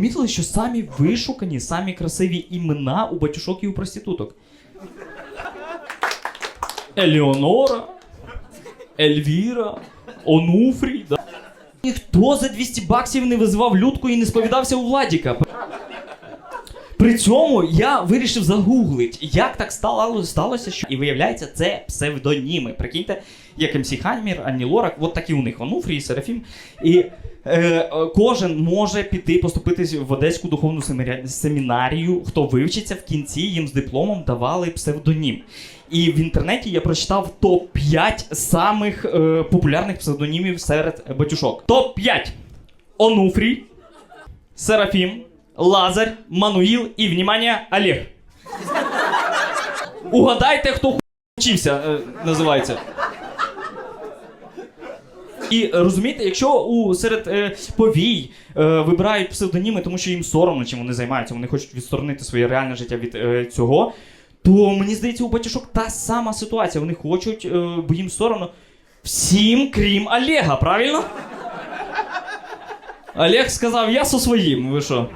помітили, що самі вишукані, самі красиві імена у батюшок і у проституток? Еліонора, Ельвіра, Онуфрій. Да? Ніхто за 200 баксів не визивав людку і не сповідався у Владіка. При цьому я вирішив загуглити, як так стало, сталося, що і виявляється, це псевдоніми. Прикиньте, як МС Хаймір, Анні Лорак, от такі у них Онуфрій, Серафім. І е, кожен може піти поступитись в Одеську духовну семінарію. Хто вивчиться в кінці, їм з дипломом давали псевдонім. І в інтернеті я прочитав топ-5 самих е, популярних псевдонімів серед батюшок. Топ-5. Онуфрій, Серафім, Лазарь, Мануїл і, внимание, Олег. Угадайте, хто вчився, е, називається. І розумієте, якщо у серед е, повій е, вибирають псевдоніми, тому що їм соромно, чим вони займаються, вони хочуть відсторонити своє реальне життя від е, цього, то мені здається, у батюшок та сама ситуація. Вони хочуть, е, бо їм соромно. Всім, крім Олега, правильно? Олег сказав, я со своїм, ви що?